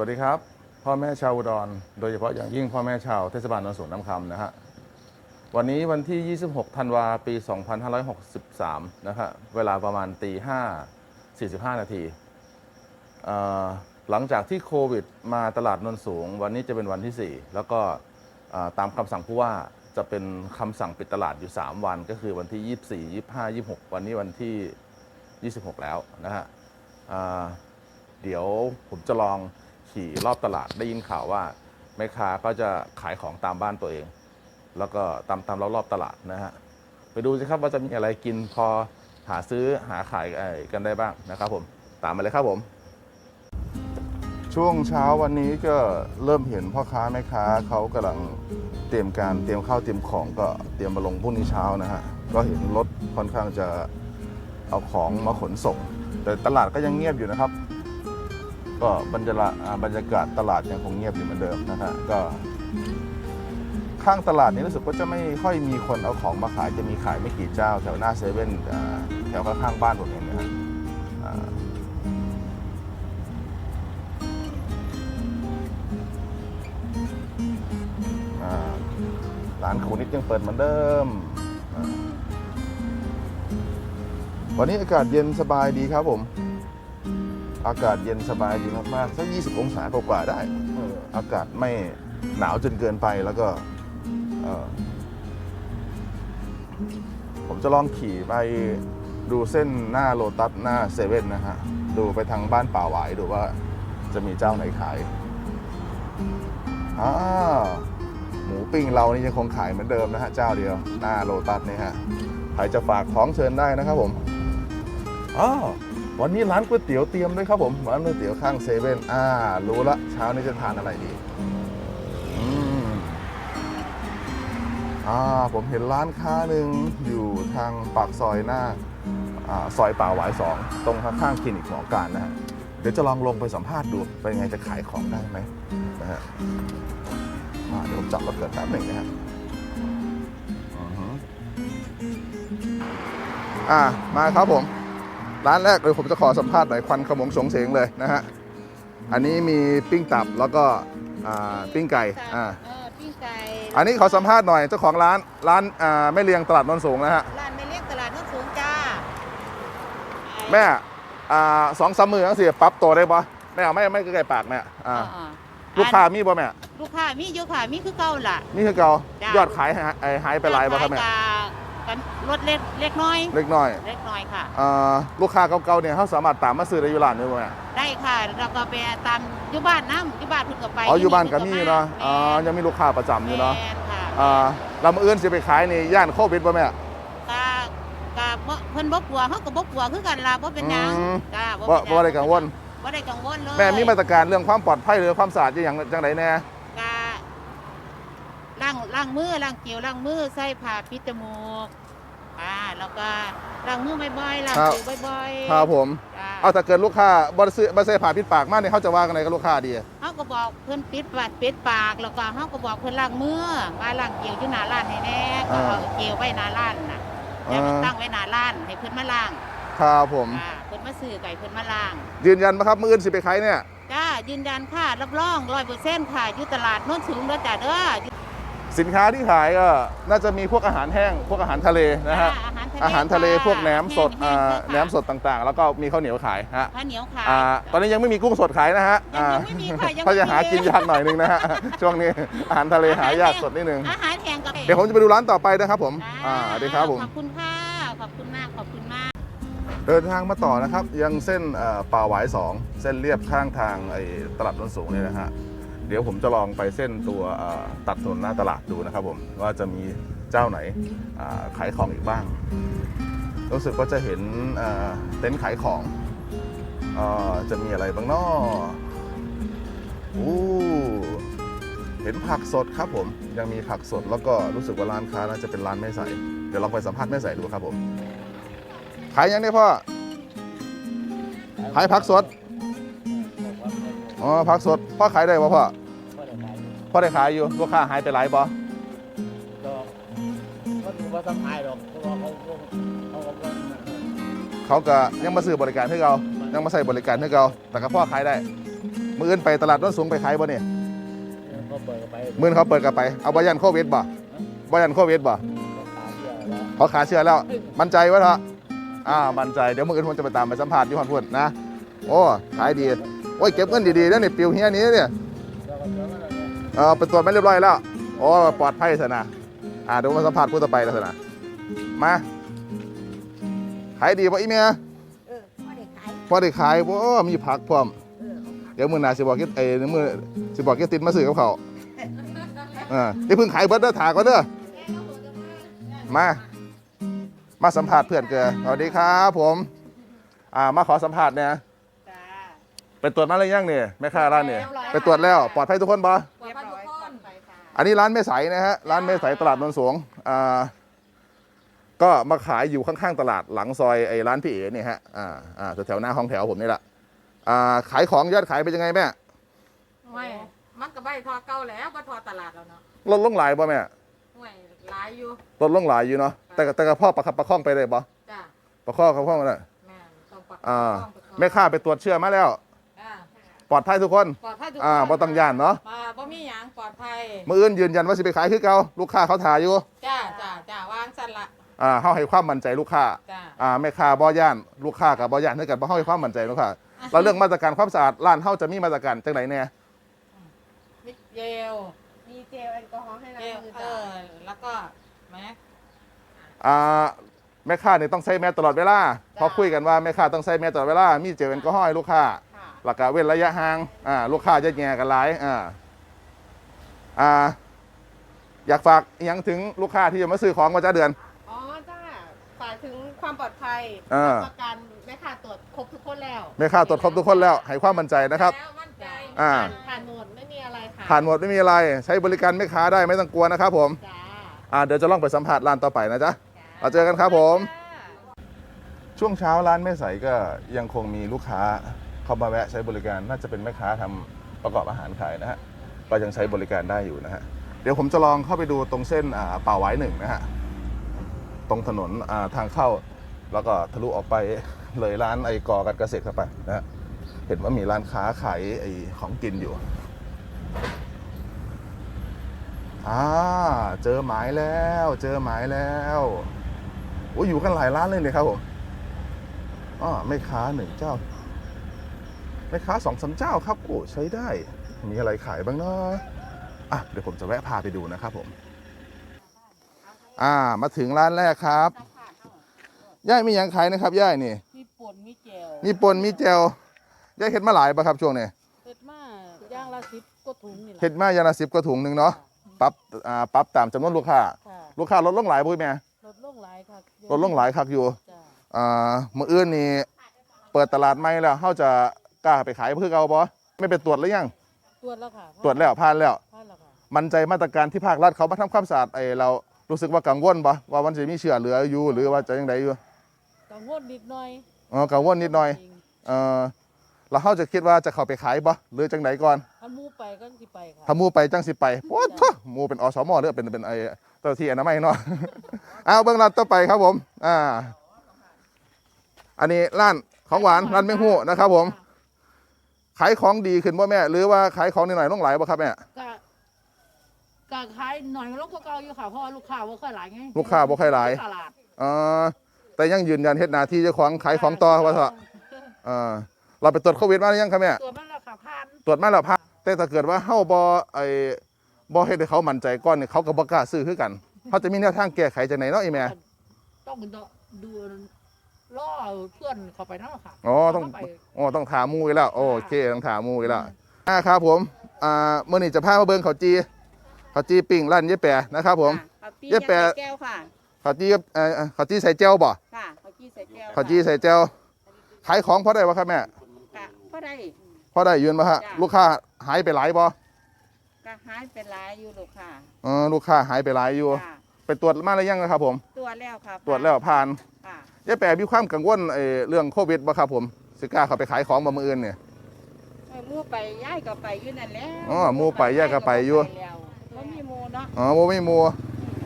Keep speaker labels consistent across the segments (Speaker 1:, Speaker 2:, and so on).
Speaker 1: วัสดีครับ พ่อแม่ชาวอุดร โดยเฉพาะอย่างยิ่งพ่อแม่ชาวเทศบาลนนทสวนน้ำคำนะฮะวันนี้วันที่ 26 ธันวาปี 2563 นะฮะเวลาประมาณตี5 45 นาทีหลังจากที่โควิดมาตลาดนนสูง วันนี้จะเป็นวันที่ 4 แล้วก็ตามคำสั่งผู้ว่าจะเป็นคำสั่งปิดตลาดอยู่ 3 วัน ก็คือวันที่ 24 25 26 วันนี้วันที่ 26 แล้วนะฮะเดี๋ยวผมจะลอง ขี่รอบตลาดได้ยินข่าวว่าแม่ค้าก็จะขายของตามบ้านตัวเอง แล้วก็ตามตามรอบรอบตลาดนะฮะไปดูสิครับว่าจะมีอะไรกินพอหาซื้อหาขายกันได้บ้างนะครับผมตามมาเลยครับผม ช่วงเช้าวันนี้ก็เริ่มเห็นพ่อค้าแม่ค้าเขากำลังเตรียมการเตรียมข้าวเตรียมของก็เตรียมมาลงพรุ่งนี้เช้านะฮะก็เห็นรถค่อนข้างจะเอาของมาขนส่ง แต่ตลาดก็ยังเงียบอยู่นะครับ ก็บรรยากาศอ่าบรรยากาศตลาดยังคงเงียบอยู่เหมือนเดิมนะฮะก็ข้างตลาดนี้รู้สึกว่าจะไม่ค่อยมีคนเอาของมาขายจะมีขายไม่กี่เจ้า แถวหน้าเซเว่นแถวข้างๆบ้านผมเองนะฮะอ่าอ่าร้านครูนิดยังเปิดเหมือนเดิม วันนี้อากาศเย็นสบายดีครับผม อากาศเย็นสบายดีมากๆสัก20 องศากว่าๆได้เอออากาศไม่หนาวจนเกินไปแล้วก็เอ่อผมจะลองขี่ไปดูเส้นหน้าโลตัสหน้าเซเว่นนะฮะ ดูไปทางบ้านป่าหวายดูว่าจะมีเจ้าไหนขายอ่าหมูปิ้งเรานี่ยังคงขายเหมือนเดิมนะฮะ เจ้าเดียว หน้าโลตัสนี่ฮะ ใครจะฝากของเชิญได้นะครับผมอ๋อ วันนี้ร้านก๋วยเตี๋ยวเตรียมด้วยครับผมร้านก๋วยเตี๋ยวข้างเซเว่นอ่า รู้ละเช้านี้จะทานอะไรดีอืมอ่าผมเห็นร้านค้าหนึ่งอยู่ทางปากซอยหน้าอ่าซอยป่าหวายสองตรงข้างๆคลินิกหมอการนะฮะเดี๋ยวจะลองลงไปสัมภาษณ์ดูเป็นไงจะขายของได้ไหมนะฮะอ่าเดี๋ยวผมจับรถเกิดแป๊บหนึ่งนะฮะอ่ามาครับผม ร้านแรกเลยผมจะขอสัมภาษณ์หน่อยควันขโมงสงเสงเลยนะฮะ อันนี้มีปิ้งตับแล้วก็อ่าปิ้งไก่อ่า
Speaker 2: เออปิ้งไก่
Speaker 1: อันนี้ขอสัมภาษณ์หน่อยเจ้าของร้านร้านอ่าแม่เลียงตลาดนนสูงนะฮะ
Speaker 2: ร้านไม่เลี้ยงตลาดโน้นสูงจ้า
Speaker 1: แม่อ่าสองสามมือทั้งสี่ปรับตัวได้ปะแม่เอาไม่ไม่ใกล้ๆปากแม่อ่า
Speaker 2: อ่า
Speaker 1: ลูกค้ามีบ่แม่
Speaker 2: ลูกค้ามีอยู่ค่ะมีคือเก่าล่ะ
Speaker 1: นี่คือเก่า
Speaker 2: จ้ะ
Speaker 1: ยอดขายหายเอ่อหายไปหลายบ่ครับแม่
Speaker 2: ขาย กับกันลดเล็กเล็กน้อย
Speaker 1: เล็กน้อย
Speaker 2: เล็กน้อยค่ะ
Speaker 1: อ่าลูกค้าเก่าๆเนี่ยเขาสามารถตามมาซื้อได้อยู่ร้านนี้บ่แม่
Speaker 2: ได้ค่ะแล้วก็ไปตามอยู่บ้านน้ำอยู่บ้านเพุ่นก็ไป
Speaker 1: อ๋ออยู่บ้านก็มีเนาะ
Speaker 2: แม่
Speaker 1: อ๋อยังมีลูกค้าประจำอยู่เนาะ
Speaker 2: แม่ค่ะ
Speaker 1: อ่าเรามาเอื้อนสิไปขายนี่ย่านโควิดบ่แม่
Speaker 2: กะกะบ่เพิ่นบ่กลัวเฮาก็บ่กลัวคือกันล่ะบ่เป็นหยัง
Speaker 1: อืม
Speaker 2: จ้า
Speaker 1: บ่
Speaker 2: เป็นหยัง
Speaker 1: บ่ได้กังวล
Speaker 2: บ่ได้กังวลเลย
Speaker 1: แม่มีมาตรการเรื่องความปลอดภัยหรือความสะอาดอย่างจังไดแน่
Speaker 2: กะ ล้างล้างมือล้างเกลียวล้างมือใส่ผ้าปิดจมูกอ่าแล้วก็ล้างมือบ่อยๆล้างผิวบ่อยๆ
Speaker 1: ครับผม
Speaker 2: จ้า
Speaker 1: เอาถ้าเกิดลูกค้าบ่ได้ซื้อบ่ใส่ผ้าปิดปากมาเนี่ยเขาจะว่ากันไงกับลูกค้าดี
Speaker 2: เขาก็บอกเพิ่นปิดปากปิดปาก แล้วก็เขาก็บอกเพิ่นล้างมือมาล้างเกลียวอยู่หน้าร้านให้แน่ก็เอาเกลียวไว้หน้าร้านน่ะอย่ามันตั้งไว้หน้าร้านให้เพิ่นมาล้าง
Speaker 1: ครับผม
Speaker 2: อ่าเพิ่นมาซื้อไก่เพิ่นมาล้าง
Speaker 1: ยืนยันไหมครับมื้ออื่นสิไปขายเนี่ย
Speaker 2: จ้ายืนยันค่ะ รับรอง100%ค่ะอยู่ตลาดโน้นสูงเด้อจ้าเด้อ
Speaker 1: สินค้าที่ขายก็น่าจะมีพวกอาหารแห้ง พวกอาหารทะเลนะฮะ
Speaker 2: อาหารทะเล
Speaker 1: อาหารทะเล
Speaker 2: ค่ะ
Speaker 1: พวกแหนมสด
Speaker 2: แห้
Speaker 1: อ่าง
Speaker 2: ๆเลยค่ะ
Speaker 1: แหนมสดต่างๆ แล้วก็มีข้าวเหนียวขายฮะ
Speaker 2: ข้าวเหนียวขาย
Speaker 1: อ่าตอนนี้ยังไม่มีกุ้งสดขายนะฮะ
Speaker 2: ยัง
Speaker 1: อ่า
Speaker 2: ไม่มีค่ะยัง
Speaker 1: เขาจะหา
Speaker 2: ไม่มี
Speaker 1: กินยากหน่อยนึงนะฮะ ช่วงนี้อาหารทะเลหายากสดนิดนึง
Speaker 2: อาหารแห้งก็
Speaker 1: เดี๋ยวผมจะไปดูร้านต่อไปนะครับผม อ่าสวัสดีครับผม
Speaker 2: ขอบคุณค่ะ ขอบคุณมาก ขอบคุณมาก
Speaker 1: เดินทางมาต่อนะครับยังเส้นเอ่อป่าหวายสองเส้นเรียบข้างทางไอ้ตลาดนนสูงเนี่ยนะฮะ เดี๋ยวผมจะลองไปเส้นตัวตัดถนนหน้าตลาดดูนะครับผมว่าจะมีเจ้าไหนขายของอีกบ้าง รู้สึกว่าจะเห็นเต็นท์ขายของอ่อจะมีอะไรบ้างนาะอู้เห็นผักสดครับผมยังมีผักสดแล้วก็รู้สึกว่าร้านค้าน่าจะเป็นร้านแม่ใสเดี๋ยวลองไปสัมภาษณ์แม่ใสดูครับผมขายยังเนี่ยพ่อขายผักสด อ๋อผักสดพ่อขายได้ป่ะพ่อพ่อได้ขายอยู่ลูกค้าหายไปหลายป่ะ
Speaker 3: ก็ก็ดูว่าต้องหายหรอกเพราะว่าเขาเขาเขาก็
Speaker 1: เขาก็ยังมาซื้อบริการให้เรายังมาใส่บริการให้เราแต่ก็พ่อขายได้มืออื่นไปตลาดต้นสูงไปขายบ่เนี่ย
Speaker 3: ก็เปิดกันไป
Speaker 1: มืออนเขาเปิดกันไปเอาบายันโควิดบ่บายันโควิดบ่
Speaker 3: ก็ขาเชื่อแล้ว
Speaker 1: เขาขาเชื่อแล้ว มั่นใจวะเถอะอ่ามั่นใจเดี๋ยวมืออื่นผมจะไปตามไปสัมภาษณ์อยูฮอนพุ่นนะ โอ้ขายดี โอ้ยเก็บเงินดีๆแล้วนี่ปิวเฮียนี้เนี่ย
Speaker 3: แล้วก็เชื่อมันอะไรเนี่ย
Speaker 1: เออเป็นตัวจไม่เรียบร้อยแล้วโอ้ปลอดภัยสนะอ่าเดี๋ยวมาสัมภาษณ์ผู้ต่อไปแล้วสนะมาขายดีป่ะอีเมีย
Speaker 4: เออพ่อเด็กขาย
Speaker 1: พอได้ขายบ่มีผักพร้อม
Speaker 4: เออ
Speaker 1: เดี๋ยวมือหน้าสิบอกเก็ตเอ้ยเดี๋ยวมือสิบอกเก็ตตินมาซื้อกับเขาวเอออย่าเพิ่งขายเบิดเด้อถาก่อนเด้อมา มาสัมภาษณ์เพื่อนเกินสวัสดีครับผม อ่ามาขอสัมภาษณ์เนี่ย
Speaker 2: จ้า
Speaker 1: เป็นตรวจมาหรือยังเนี่ยแม่ค้าร้านเนี่ยไปตรวจแล้วปลอดภัยทุกคนปะ
Speaker 2: เรียบร้อยค่ะไปค่ะ
Speaker 1: อันนี้ร้านแม่ใสนะฮะร้านแม่ใสตลาดนนสวงอ่าก็มาขายอยู่ข้างๆตลาดหลังซอยไอ้ร้านพี่เอ๋เนี่ยฮะอ่าอ่าแถวๆหน้าห้องแถวผมนี่แหละอ่าขายของยอดขายเป็นยังไงแม่
Speaker 5: ไม่มันก็ใบทอเก่าแล้วก็ทอตลาดแล้วเนาะ
Speaker 1: ลดลงหลายป่ะแม่
Speaker 5: ห่วยหลายอยู่
Speaker 1: ลดลงหลายอยู่เนาะแต่ก็แต่กระพ่อประคับประคองไปเลยป่ะ
Speaker 5: จ้ะ
Speaker 1: ประคองประคองมาเลย
Speaker 5: แม่นต้องปัก
Speaker 1: อ่า
Speaker 5: ต้องประกอบ
Speaker 1: แม่ค้าไปตรวจเชื้อมาแล้ว
Speaker 5: อ่า
Speaker 1: ปลอดภัยทุกคน
Speaker 5: ปลอดภัยทุก
Speaker 1: อ่า
Speaker 5: คน
Speaker 1: บ่ต้องย่านเนาะ
Speaker 5: มาบ่มีหยังปลอดภัย
Speaker 1: มืออื่นยืนยันว่าสิไปขายคือเก่าลูกค้าเขาถ่ายอยู่
Speaker 5: จ้าจ้าจ้าวางสั่นละ
Speaker 1: อ่าเฮาให้ความมั่นใจลูกค้า
Speaker 5: จ้า
Speaker 1: อ่าแม่ค้าบ่ย่าน ลูกค้ากับบ่ย่านเท่ากันบ่เฮาให้ความมั่นใจลูกค้าเราเรื่องมาตรการความสะอาดร้านเฮาจะมีมาตรการจังไดแน่
Speaker 5: มิดเจล
Speaker 4: มีเจลแอลกอฮอล์ให้ล้า
Speaker 5: เจ
Speaker 4: ง
Speaker 5: ล
Speaker 4: มือ
Speaker 5: เอ
Speaker 4: จ้ะ
Speaker 5: อ แล้วก็แม็ก
Speaker 1: อ่าแม่ค้านี่ต้องใส่แมสตลอดเวลาเพอคุยกันว่าแม่ค้าต้องใส่แมสตลอดเวลามีเจลแอลกอฮอล์ให้ลูกค้า
Speaker 2: ค่ะ
Speaker 1: หลักการเว้นระยะห่างอ่าลูกค้าจะแย่กันหลายอ่าอ่าอยากฝากอิหยังถึงลูกค้าที่จะมาซื้อของมาจ้าเดือน
Speaker 4: อ๋อจ้าฝากถึงความปลอดภัย
Speaker 1: อ่า
Speaker 4: ประกันแม่ค่ะตรวจครบทุกคนแล้ว
Speaker 1: แม่ค้าตรวจครบทุกคนแล้วให้ความมั่นใจนะครับ
Speaker 5: แล้วมั่นใจ
Speaker 1: อ่า
Speaker 4: ผ่านผ่านหมดไม่มีอะไรค่ะ
Speaker 1: ผ่านหมดไม่มีอะไรใช้บริการแม่ค้าได้ไม่ต้องกลัวนะครับผม
Speaker 4: จ้า
Speaker 1: อ่าเดี๋ยวจะลองไปสัมผัสร้านต่อไปนะจ๊ะเราเจอกันครับผมช่วงเช้าร้านแม่ใสก็ยังคงมีลูกค้า เข้ามาแวะใช้บริการน่าจะเป็นแม่ค้าทำประกอบอาหารขายนะฮะก็ยังใช้บริการได้อยู่นะฮะเดี๋ยวผมจะลองเข้าไปดูตรงเส้นอ่าป่าไว้หนึ่งนะฮะตรงถนนอ่าทางเข้าแล้วก็ทะลุออกไปเลยร้านไอ้กอการเกษตรเข้าไปนะฮะเห็นว่ามีร้านค้าขายไอ้ของกินอยู่อ่าเจอหมายแล้ว เจอหมายแล้วโอ้ยอยู่กันหลายร้านเลยเนี่ยครับผมอ๋อไม่ค้าหนึ่งเจ้า ไม่ค้าสองสามเจ้าครับโอ้ใช้ได้ มีอะไรขายบ้างเนาะอะเดี๋ยวผมจะแวะพาไปดูนะครับผม อ่ามาถึงร้านแรกครับย่ายมีหยังขายนะครับย่ายนี่
Speaker 5: มีป่นมีเจล
Speaker 1: มีปนมีเจลย่ายเห็ดมาหลายปะครับช่วงนี้
Speaker 5: เฮ็ดมาย่างละสิบก็ถุงนี่แหละ
Speaker 1: เห็ดมายานาสิบกระถุงหนึ่งเนาะปรับอ่าปรับตามจำนวนลูกค้า
Speaker 5: ค่ะ
Speaker 1: ลูกค้าลดลงหลายปุ้ยแม่
Speaker 5: ลดลงหลายค่ะ
Speaker 1: ลดลงหลายคักอยู่
Speaker 5: จ้า
Speaker 1: อ่ามื่ออื่นนี่เปิดตลาดใหม่แล้วเขาจะ กล้าไปขายเพื่อเอาบ่ไม่ไปตรวจหรือยัง
Speaker 5: ตรวจแล้วค่ะ
Speaker 1: ตรวจแล้วผ่านแล้ว
Speaker 5: ผ่านแล้วค่ะ
Speaker 1: มั่นใจมาตรการที่ภาครัฐเขามาทำความสะอาดไอ้เรารู้สึกว่ากังวลปะว่ามันจะมีเชื้อเหลืออยู่ หรือว่าจะยังไงอยู่
Speaker 5: กังวลนิดหน่อย
Speaker 1: อ๋อกังวลนิดหน่อย
Speaker 5: จริง
Speaker 1: เออเราเขาจะคิดว่าจะเข้าไปขายปะหรือจังไหนก่อน
Speaker 5: ถ้าหมูไปก็สิไปค่ะ
Speaker 1: ถ้าหมูไปจังสิไปโอ้ทหมูเป็นอสมหรือเป็นเป็นไอ้เจ้าที่อนามัยเนาะ เอาเบื้องร้านต่อไปครับผม อ่า อันนี้ร้านของหวานร้านแมงหูนะครับผม ขายของดีขึ้นบ่แม่ หรือว่าขายของนิดหน่อยต้องหลายบ่ครับแม่
Speaker 6: ก็ก็ขายหน่อยลงกว่าเก่าอยู่ค่ะเพราะว่าลูกค้าบ่ค่อยหลายไง
Speaker 1: ลูกค้าบ่ค่อยหลาย
Speaker 6: ตลาด
Speaker 1: เออแต่ยังยืนยันเฮ็ดหน้าที่เจ้าของขายของต่อว่าเถอะเออเราไปตรวจโควิดมาหรือยังครับแม่
Speaker 6: ตัวมันราคาพัน
Speaker 1: ตรวจมาแล้วพะแต่ถ้าเกิดว่าเฮาบ่ไอ้บ่เฮ็ดให้เขามั่นใจก่อนนี่เขาก็บ่กล้าซื้อคือกันเขาจะมีแนวทางแก้ไขจังไหนเนาะอีแม่
Speaker 6: ต้องดู ล่อเพื่อนเข้าไปนั่นแหละค่ะ
Speaker 1: อ๋อต้อง
Speaker 6: เข้าไป
Speaker 1: อ๋อต้องถามหมูอีกแล้วโอเคต้องถามหมูอีกแล้วอ่าครับผมอ่ามื้อนี้จะพามาเบิ่งข้าวจีข้าวจีปิ้งร้านเย้แปะนะครับผม
Speaker 2: ค่ะปี
Speaker 1: เย็บแปะ
Speaker 2: ใส่แก้วค่ะ
Speaker 1: ข้าวจีเอ่อข้าวจีใส่เจียวบ่
Speaker 2: ค่ะเขาจี้ใส่แก้ว
Speaker 1: ข้าวจีใส่เจียวขายของพอได้บ่ครับแม่
Speaker 2: ค่ะพอได้
Speaker 1: พอได้ยืนบ่ฮะ
Speaker 2: จ้ะ
Speaker 1: ลูกค้าหายไปหลายบ่
Speaker 2: ก็หายเป็นหลายอยู่ลูกค่ะ
Speaker 1: เออลูกค้าหายไปหลายอยู่
Speaker 2: ค่ะ
Speaker 1: ไปตรวจมาแล้วยังนะครับผม
Speaker 2: ตรวจแล้วค่ะ
Speaker 1: ตรวจแล้วผ่าน
Speaker 2: ค่ะ
Speaker 1: เย้แปะมีความกังวลไอ้เรื่องโควิดบ่ครับผมสิกล้าเข้าไปขายของบ่มื้ออื่นเนี่ย
Speaker 2: เออหมู่ไปย้ายก็ไปอยู่นั่นแหล้ว
Speaker 1: อ๋อหมู่ไปย้ายก็ไปอยู่
Speaker 2: บ่มีหมู่เนาะ
Speaker 1: อ๋อบ่มีหมู่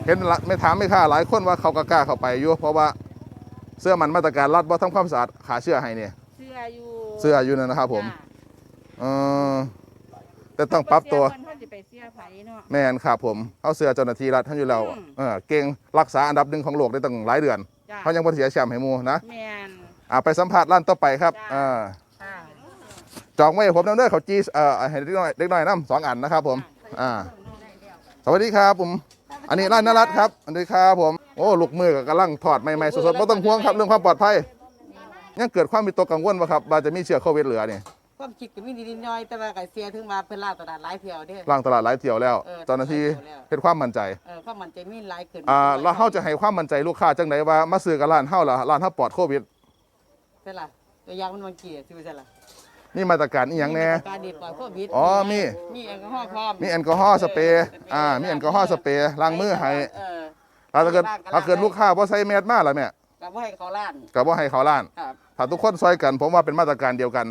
Speaker 1: เห็นละไม่ถามไม่ค่าหลายคนว่าเขาก็กล้าเข้าไปอยู่เพราะว่าเสื้อมันมาตรการรัฐบ่ทำความสะอาดขาเชื้อให้เนี่ย
Speaker 2: เสื้ออยู่
Speaker 1: เสื้ออยู่นั่นนะครับผม
Speaker 2: จ้ะ
Speaker 1: เออแต่ต้องปรับตัว
Speaker 2: เพิ่นสิไปเสียไผเนาะ
Speaker 1: แม่นครับผม เอาเสือเจ้าหน้าที่รัฐท่านอยู่แล้ว
Speaker 2: อืม
Speaker 1: เออเก่งรักษาอันดับหนึ่งของโลกได้ตั้งหลายเดือน
Speaker 2: จ้า
Speaker 1: เขายังบ่เสียแชมป์ให้หมูนะ
Speaker 2: แม่น
Speaker 1: อ่าไปสัมผัสร้านต่อไปครับ
Speaker 2: จ้า
Speaker 1: อ่า
Speaker 2: ค่ะ
Speaker 1: จองไว้ให้ผมน้ำเด้อเขาจีเอ่อให้เด็กน้อยเด็กน้อยน้ำสองอันนะครับผมอ่าสวัสดีครับผม อันนี้ร้านนรัตครับอันนี้ครับผมโอ้ลูกมือก็กำลังถอดใหม่ๆสดๆไม่ต้องห่วงครับเรื่องความปลอดภัยยังเกิดความมีตัวกังวลว่าครับว่าจะมีเชื้อโควิดเหลือนี่
Speaker 7: ความคิดก็มีนิดๆหน้อยๆแต่ว่าไก่เสียถึงมาเพิ่นล่าตลาดหลายเที่ยวเด้
Speaker 1: ล่างตลาดหลายเที่ยวแล้ว
Speaker 7: เออ
Speaker 1: เจ้าหน้าที่
Speaker 7: หลายเที่ยวแล้ว
Speaker 1: เฮ็ดความมั่นใจ
Speaker 7: เออความมั่นใจมีหลายขึ้น
Speaker 1: อ่าแล้วเฮาจะให้ความมั่นใจลูกค้าจังไดว่ามาซื้อกับร้านเฮาล่ะร้านเฮาปลอดโควิด
Speaker 7: ใช่ล่ะตัวอย่างมันวันกี่ซื้อใช่ล่ะ
Speaker 1: มีมาตรการอีหยังแน่
Speaker 7: มีมาตรการดีปล่อยโควิด
Speaker 1: อ๋อมี
Speaker 7: มีแอลกอฮอล์พร้อม
Speaker 1: มีแอลกอฮอล์สเปรย์อ่ามีแอลกอฮอล์สเปรย์ล้างมือให้
Speaker 7: เออ
Speaker 1: ถ้าเกิดถ้าเกิดลูกค้าบ่ใส่แมสมาล่ะแม่
Speaker 7: ก็บ่ให้เขาล้าน
Speaker 1: ก็บ่ให้เขาร้าน
Speaker 7: ครับ
Speaker 1: ถ้าทุกคนซอยกัน ผมว่าเป็นมาตรการเดียวกัน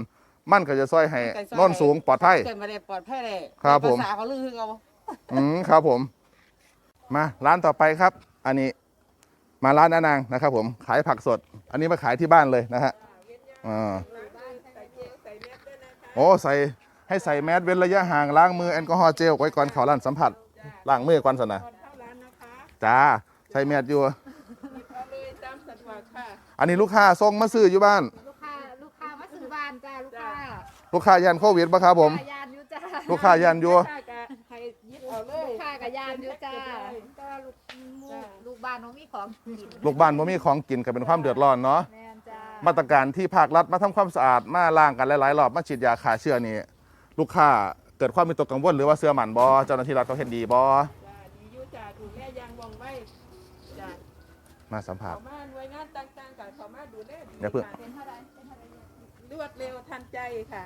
Speaker 1: มันก็จะซอยให้
Speaker 7: มันก็ซอย
Speaker 1: โนนสูงปลอดภัย
Speaker 7: เกิดมาได้ปลอดภัยเลย
Speaker 1: ครับผม
Speaker 7: ภาษาเขาลือคือเขา
Speaker 1: อืมครับผม มาร้านต่อไปครับ อันนี้มาร้านนานางนะครับผมขายผักสด อันนี้มาขายที่บ้านเลยนะฮะอ่าโอ้ใส่ให้ใส่แมสเว้นระยะห่างล้างมือแอลกอฮอล์เจลไว้ก่อนเข้าร้านสัมผัสล้างมือก่อนสนะ
Speaker 5: ก่อนเข้าร้านนะคะ
Speaker 1: จ้าใส่แมสอยู่
Speaker 5: หยิบเอาเลยตามสะดวกค่ะ
Speaker 1: อันนี้ลูกค้าส่งมาซื้ออยู่บ้าน
Speaker 4: ลูกค้าลูกค้ามาซื้อบ้านจ้าลูกค้า
Speaker 1: ลูกค้ายันโควิดปะครับผม
Speaker 4: ยานอยู่จ้า
Speaker 1: ลูกค้ายันอยู่
Speaker 5: ค่ากะให้หยิบเอาเล
Speaker 4: ลู
Speaker 5: ย
Speaker 4: กค้ากับยานอยู่จ้าก็ลูกหมู่ลูกบ้านน้องมีของกิน
Speaker 1: ลูกบ้านบ่มีของกินก็เป็นความเดือดร้อนเนาะ
Speaker 4: แม่นจ้า
Speaker 1: มาตรการที่ภาครัฐมาทำความสะอาดมาล้างกันหลายๆรอบมาฉีดยาฆ่าเชื้อนี่ลูกค้าเกิดความมีตกกังวลหรือว่าเสื้อหมันบ่เจ้าหน้าที่รัฐเขาเห็นดีบ่
Speaker 5: จ้าดีอยู่จ้าดูแลอยางวองไว้จ้า
Speaker 1: มาสัมผัส
Speaker 5: เขามาหน่วยงานต่างๆกับเขามาดูแลดี
Speaker 1: เดี๋ยวเพิ่ง
Speaker 5: ค่ะร วดเร็วทันใจค่ะ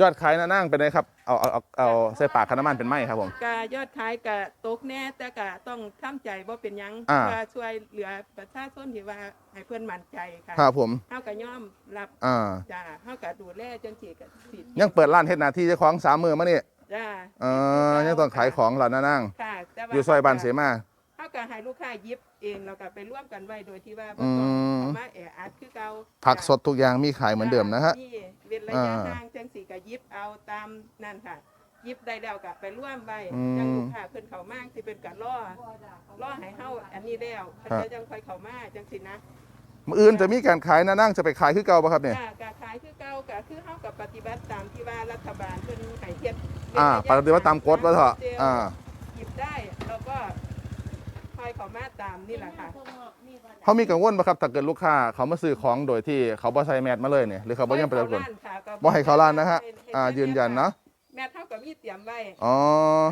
Speaker 1: ยอดขายนะนั่งเป็นไงครับ เอาเอาเอาเอาใส่ปากคานามันเป็นไหมครับผม
Speaker 5: กายอดขายกะตกแน่แต่กะต้องทำใจว่าเป็นหยัง
Speaker 1: อ่า
Speaker 5: ว่าช่วยเหลือประชาชนที่ว่าให้เพื่อนมั่นใจค่ะ
Speaker 1: ครับผม
Speaker 5: เฮาก็ย่อมรับ
Speaker 1: อ่า
Speaker 5: จ้าเฮาก็ดูแลจังซี่ก็สิ
Speaker 1: ยังเปิดร้านเฮ็ดหน้าที่เจ้าของสามมือมานี่
Speaker 5: จ้า
Speaker 1: เออยังต้องขายของร้านนะนั่ง
Speaker 5: ค่ะแต่ว่า
Speaker 1: อยู่ซอยบ้านเสมา
Speaker 5: เฮา ก็ให้ลูกค้าหยิบเองแล้วก็ไปร่วมกันไว้โดยที่ว่าบ่
Speaker 1: อื
Speaker 5: ต้อง
Speaker 1: ม
Speaker 5: เอามาแออัดคือเก่า
Speaker 1: ผักสดทุกอย่างมีขายเหมือนเดิมนะฮะ
Speaker 5: มีเว้นระยะ
Speaker 1: อ่า
Speaker 5: ห่างจังสี่ก็หยิบเอาตามนั่นค่ะหยิบได้แล้วก็ไปร่วมไว้
Speaker 1: อืม
Speaker 5: จังลูกค้าเพิ่นเข้ามาสิเป็นการล่อล่อให้เฮาอันนี้แล้วเพิ่น
Speaker 1: ฮะ
Speaker 5: จะจังค่อยเข้ามาจังสินะ
Speaker 1: มื้ออื่นจะมีการขายนะนั่งจะไปขายคือเก่าป่ะครับเนี่ย
Speaker 5: จ้ะก็ขายคือเก่าก็คือเฮากับปฏิบัติตามที่ว่ารัฐบาลเพิ่นให้เฮ็ด
Speaker 1: อ่าปฏิบัติตามกฎว่าเถอะอ่า
Speaker 5: หยิบได้แล้วก็ค่ อยเข้ามาตามนี่แหละค่ะ
Speaker 1: เขามีกังวลป่ะครับถ้าเกิดลูกค้าเขามาซื้อของโดยที่เขาบ่ใส่แมสมาเลยเนี่ยหรือเขาบ่ยังประชาชน บ่ให้เข้าร้านนะฮะ อ่า ยืนยันเนอะ
Speaker 5: แม่เท่ากับมีเตรียมไว้
Speaker 1: อ๋อ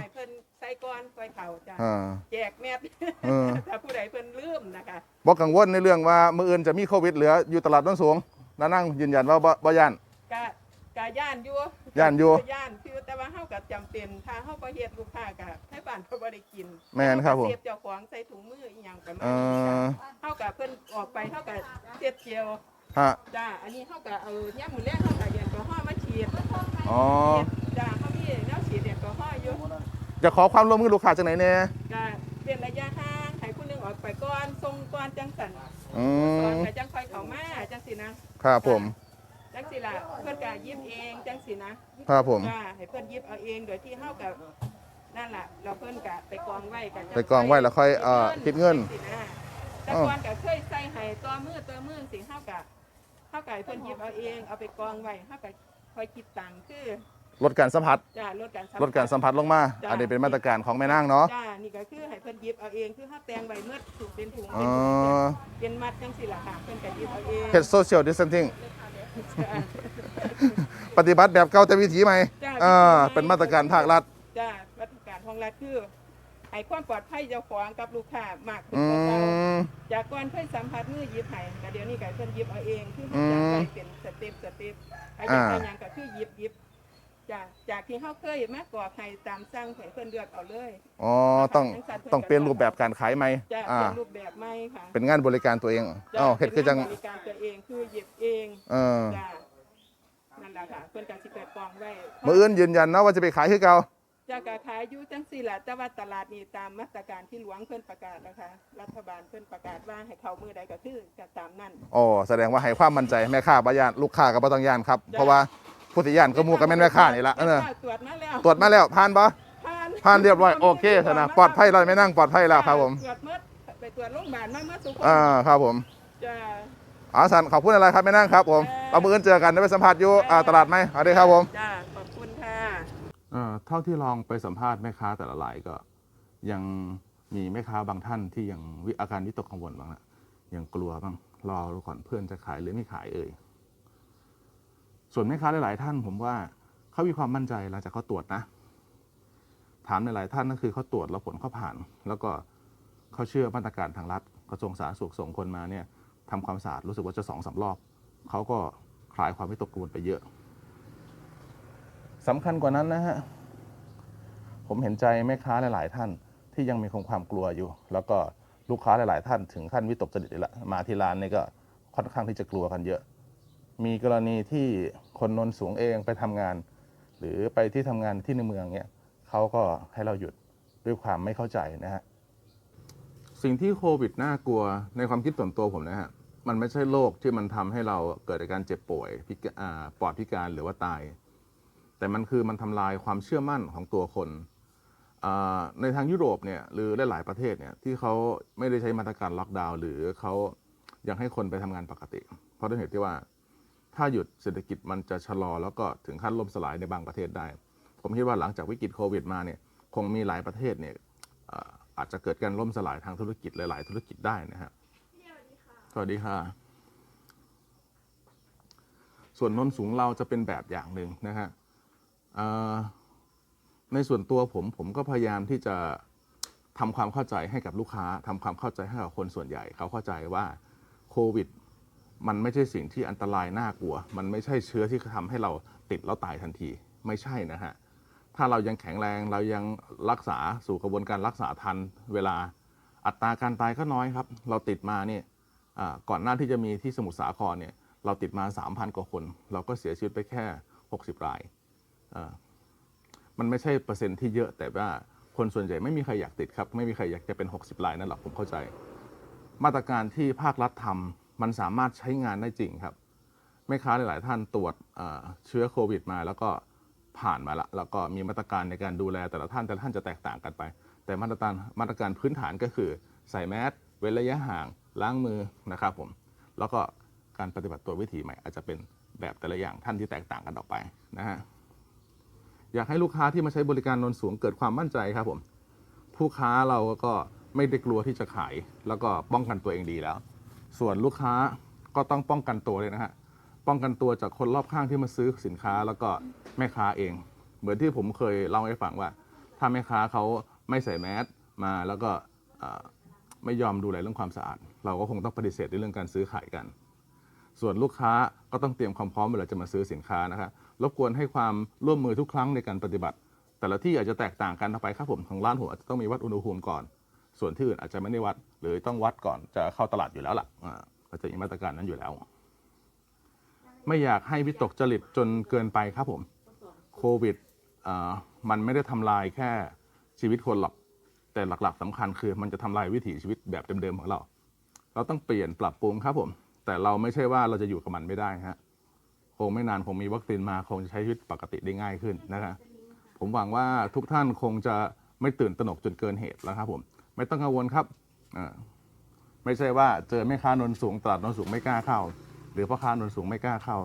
Speaker 5: ให้เพิ่นใส่ก่อนค่อยเข้าจ้ะ
Speaker 1: อ่า
Speaker 5: แจกแมส
Speaker 1: เออ
Speaker 5: ถ้าผู้ใดเพิ่นลืมนะคะ
Speaker 1: บ่กังวลในเรื่องว่ามื้ออื่นจะมีโควิดเหลืออยู่ตลาดต้นสูงนะนั่งยืนยันว่าบ่บ่ย่าน
Speaker 5: กะ กะย่านอยู่
Speaker 1: ย้านอยู่
Speaker 5: ย่านคือแต่ว่าเฮาก็จำเป็นถ้าเฮาบ่เฮ็ดลูกค้าก็ให้บ้านเขาบ่ได้กิน
Speaker 1: แม่นครับผม
Speaker 5: เฮาก็เสียบเจ้าของใส่ถุงมืออีหยังประมาณ
Speaker 1: เอ
Speaker 5: นี้ค่ะ
Speaker 1: อ
Speaker 5: เฮาก็เพิ่นออกไปเฮาก็เสียบเจียว
Speaker 1: ฮะ
Speaker 5: จ้าอันนี้เฮาก็เอาย่ามมื้อแรกเฮาก็เรียนก็ฮ้อมาฉีด
Speaker 1: อ๋อ
Speaker 5: จ้าเฮามีแนวฉีดเนี่ยก็ฮ้ออยู่
Speaker 1: จะขอความร่วมมือลูกค้าจังไหนแน่
Speaker 5: ก็เป็นระยะห่างให้ผู้หนึงออกไปก่อนส่งก่อนจังสั่น
Speaker 1: อื
Speaker 5: ก่อน
Speaker 1: ม
Speaker 5: ก็จังค่อยเข้ามาจังสินะ ครับ
Speaker 1: ผม
Speaker 5: จั งสิล่ะเพิ่นก็หยิบเองจังสินะครับ
Speaker 1: ผม
Speaker 5: จ้าให้เพิ่นหยิบเอาเองโดยที่เฮากับนั่นล่ะเราเพิ่นก็ไปกองไว้กัน
Speaker 1: ไปกองไว้แล้วค่อยเอ่อคิดเงิน
Speaker 5: สินะแต่ก่อนก็เคยใส่ให้ตัวมือตัวมือสิเฮาก็เฮาก็ให้เพิ่นหยิบเอาเองเอาไปกองไว้เฮาก็ค่อยคิดตังค์คือ
Speaker 1: ลดการสัมผัส
Speaker 5: จ้าลดการ
Speaker 1: ลดการสัมผัสลงมา
Speaker 5: จ้ะ
Speaker 1: อันนี้เป็นมาตรการของแม่นางเนาะ
Speaker 5: จ้านี่ก็คือให้เพิ่นหยิบเอาเองคือเฮาแต่งไว้เมื่อถูกเป็นถุง
Speaker 1: อ๋
Speaker 5: เป็
Speaker 1: อน
Speaker 5: ถุงเป็นมัดจังสิล่ะค่ะเพิ่นก็หยิบเอาเอง
Speaker 1: เฮ็ดโซเชียลดิส a ท c ิ n ง
Speaker 5: จ้า
Speaker 1: ปฏิบัติแบบเก่าแต่วิถีใหม่
Speaker 5: จ้ะ
Speaker 1: อ่าเป็นมาตรการภาครัฐ
Speaker 5: จ้ามาตรการของรัฐคือให้ความปลอดภัยเจ้าของกับลูกค้ามากขึ้น
Speaker 1: อื
Speaker 5: กว่าเก่า
Speaker 1: ม
Speaker 5: จากก่อนเพิ่นสัมผัสมือหยิบให้แต่เดี๋ยวนี้ก็เพิ่นหยิบเอาเองคือ
Speaker 1: อื
Speaker 5: เฮามจะไปเป็นสเต็ปสเต็ปไอ้อย่าง
Speaker 1: อ่า
Speaker 5: ไรอย่างก็คือหยิบหยิบ จากจากที่เฮาเคยมากกว่าให้ตามสั่งให้เพิ่นเลือกเอาเลย
Speaker 1: อ๋อต้องต้องเปลี่ยนรูปแบบการขายใหม่
Speaker 5: จะ
Speaker 1: อ่า
Speaker 5: เป็นรูปแบบใหม่ค่ะ
Speaker 1: เป็นงานบริการตัวเอง
Speaker 5: จะ
Speaker 1: อ้าวเฮ็ดคือจัง
Speaker 5: ป็นบริการตัวเองคือหยิบเอง
Speaker 1: เออ
Speaker 5: จ้านั่นแหละค่ะเพิ่นก็สิเปิดกล่องไว้
Speaker 1: มื้ออื่นยืนยันนะว่าจะไปขายคือเก่า
Speaker 5: จะกะขายอยู่จังสี่แหละแต่ว่าตลาดนี่ตามมาตรการที่หลวงเพิ่นประกาศนะคะ รัฐบาลเพิ่นประกาศว่าให้เข้ามือใดก็คือจะตามนั่น
Speaker 1: อ๋อแสดงว่าให้ความมั่นใจแม่ค้าบ่ย่านลูกค้าก็บ่ต้องย่านครับ เพราะว่า ผู้สิยานก็หมูกับแม่นแม่ค้านี่ละเออ
Speaker 5: ตรวจมาแล้ว
Speaker 1: ตรวจมาแล้วผ่านปะ
Speaker 5: ผ่าน
Speaker 1: ผ่านเรียบร้อยโอเคเถอะนะปลอดภัยเราไม่นั่งปลอดภัยแล้วครับผม
Speaker 5: ตรวจเมื่อไปตรวจโรงพยาบาลมาเมื่อสุข
Speaker 1: อ่าครับผม
Speaker 5: จ้า
Speaker 1: อาสันขอบคุณอะไรครับไม่นั่งครับผม
Speaker 5: เออ
Speaker 1: เอามืออื่นเจอกันได้ไปสัมภาษณ์อยู่อ่าตลาดไหมสวัสดีครับผม
Speaker 5: จ้าขอบคุณค่ะ
Speaker 1: เอ่อเท่าที่ลองไปสัมภาษณ์แม่ค้าแต่ละรายก็ ยังมีแม่ค้าบางท่านที่ยังวิอาการวิตกกังวลบ้างนะยังกลัวบ้างรอดูก่อนเพื่อนจะขายหรือไม่ขายเอ่ย ส่วนแม่ค้าหลาย ๆ ท่านผมว่าเขามีความมั่นใจหลังจากเขาตรวจนะ ถามหลาย ๆ ท่านก็คือเขาตรวจแล้วผลเขาผ่าน แล้วก็เขาเชื่อมาตรการทางรัฐกระทรวงสาธารณสุขส่งคนมาเนี่ยทำความสะอาดรู้สึกว่าจะสองสามรอบเขาก็คลายความวิตกกังวลไปเยอะสำคัญกว่านั้นนะฮะผมเห็นใจแม่ค้าหลาย ๆ ท่านที่ยังมีคงความกลัวอยู่ แล้วก็ลูกค้าหลาย ๆ ท่านถึงขั้นวิตกจริตเลยละมาที่ร้านนี่ก็ค่อนข้างที่จะกลัวกันเยอะ มีกรณีที่คนนนสูงเองไปทำงาน หรือไปที่ทำงานที่ในเมืองเนี่ยเขาก็ให้เราหยุดด้วยความไม่เข้าใจนะฮะสิ่งที่โควิดน่ากลัวในความคิดส่วนตัวผมนะฮะมันไม่ใช่โรคที่มันทำให้เราเกิดอาการเจ็บป่วยพิกอ่าปอดพิการหรือว่าตาย แต่มันคือมันทำลายความเชื่อมั่นของตัวคนในทางยุโรปเนี่ยหรือหลายๆประเทศเนี่ยที่เขาไม่ได้ใช้มาตรการล็อกดาวน์หรือเขายังให้คนไปทำงานปกติ เพราะด้วยเหตุที่ว่า ถ้าหยุดเศรษฐกิจมันจะชะลอ แล้วก็ถึงขั้นล่มสลายในบางประเทศได้ ผมคิดว่าหลังจากวิกฤตโควิดมาเนี่ยคงมีหลายประเทศเนี่ยอาจจะเกิดการล่มสลายทางธุรกิจหลาย ๆ ธุรกิจได้นะฮะสวัสดีค่ะ ส่วนนนสูงเราจะเป็นแบบอย่างหนึ่งนะฮะในส่วนตัวผมผมก็พยายามที่จะทำความเข้าใจให้กับลูกค้าทำความเข้าใจให้กับคนส่วนใหญ่เขาเข้าใจว่าโควิด มันไม่ใช่สิ่งที่อันตรายน่ากลัว มันไม่ใช่เชื้อที่ทำให้เราติดแล้วตายทันที ไม่ใช่นะฮะ ถ้าเรายังแข็งแรงเรายังรักษาสู่กระบวนการรักษาทันเวลาอัตราการตายก็น้อยครับ เราติดมาเนี่ยก่อนหน้าที่จะมีที่สมุทรสาครเนี่ยเราติดมา 3,000 กว่าคน เราก็เสียชีวิตไปแค่ 60 ราย มันไม่ใช่เปอร์เซ็นต์ที่เยอะแต่ว่าคนส่วนใหญ่ไม่มีใครอยากติดครับ ไม่มีใครอยากจะเป็น 60 รายนั่นหรอกผมเข้าใจ มาตรการที่ภาครัฐทำ มันสามารถใช้งานได้จริงครับแม่ค้าหลาย ๆ ท่านตรวจเชื้อโควิดมา แล้วก็ผ่านมาละแล้วก็มีมาตรการในการดูแลแต่ละท่านแต่ละท่านจะแตกต่างกันไป แต่มาตรการมาตรการพื้นฐานก็คือ ใส่แมสเว้นระยะห่างล้างมือนะครับผมแล้วก็การปฏิบัติตัววิธีใหม่อาจจะเป็นแบบแต่ละอย่างท่านที่แตกต่างกันออกไปนะฮะอยากให้ลูกค้าที่มาใช้บริการนนสูงเกิดความมั่นใจครับผมผู้ค้าเราก็ไม่ได้กลัวที่จะขาย แล้วก็ป้องกันตัวเองดีแล้ว ส่วนลูกค้าก็ต้องป้องกันตัวเลยนะฮะ ป้องกันตัวจากคนรอบข้างที่มาซื้อสินค้าแล้วก็แม่ค้าเอง เหมือนที่ผมเคยเล่าให้ฟังว่า ถ้าแม่ค้าเขาไม่ใส่แมสมาแล้วก็ไม่ยอมดูแลเรื่องความสะอาด เราก็คงต้องปฏิเสธในเรื่องการซื้อขายกัน ส่วนลูกค้าก็ต้องเตรียมความพร้อมเวลาจะมาซื้อสินค้านะครับรบกวนให้ความร่วมมือทุกครั้งในการปฏิบัติ แต่ละที่อาจจะแตกต่างกันไปครับผมของร้านผมอาจจะต้องมีวัดอุณหภูมิก่อน ส่วนที่อื่นอาจจะไม่ได้วัด หรือต้องวัดก่อนจะเข้าตลาดอยู่แล้วล่ะก็จะมีมาตรการนั้นอยู่แล้ว ไม่อยากให้วิตกจริตจนเกินไปครับผมโควิดมันไม่ได้ทำลายแค่ชีวิตคนหรอกแต่หลักๆสำคัญคือมันจะทำลายวิถีชีวิตแบบเดิมๆของเรา เราต้องเปลี่ยนปรับปรุงครับผม แต่เราไม่ใช่ว่าเราจะอยู่กับมันไม่ได้ฮะคงไม่นานคงมีวัคซีนมาคงจะใช้ชีวิตปกติได้ง่ายขึ้นนะครับผมหวังว่าทุกท่านคงจะไม่ตื่นตระหนกจนเกินเหตุแล้วครับผม ไม่ต้องกังวลครับอ่าไม่ใช่ว่าเจอแม่ค้านนสูงตลาดนนสูงไม่กล้าเข้า หรือพ่อค้านนสูงไม่กล้าเข้า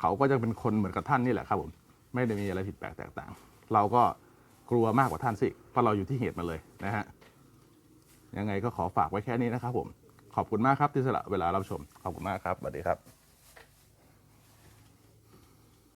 Speaker 1: เขาก็จะเป็นคนเหมือนกับท่านนี่แหละครับผมไม่ได้มีอะไรผิดแปลกแตกต่าง เราก็กลัวมากกว่าท่านสิเพราะเราอยู่ที่เหตุมาเลยนะฮะยังไงก็ขอฝากไว้แค่นี้นะครับผมขอบคุณมากครับที่สละเวลารับชมขอบคุณมากครับสวัสดีครับ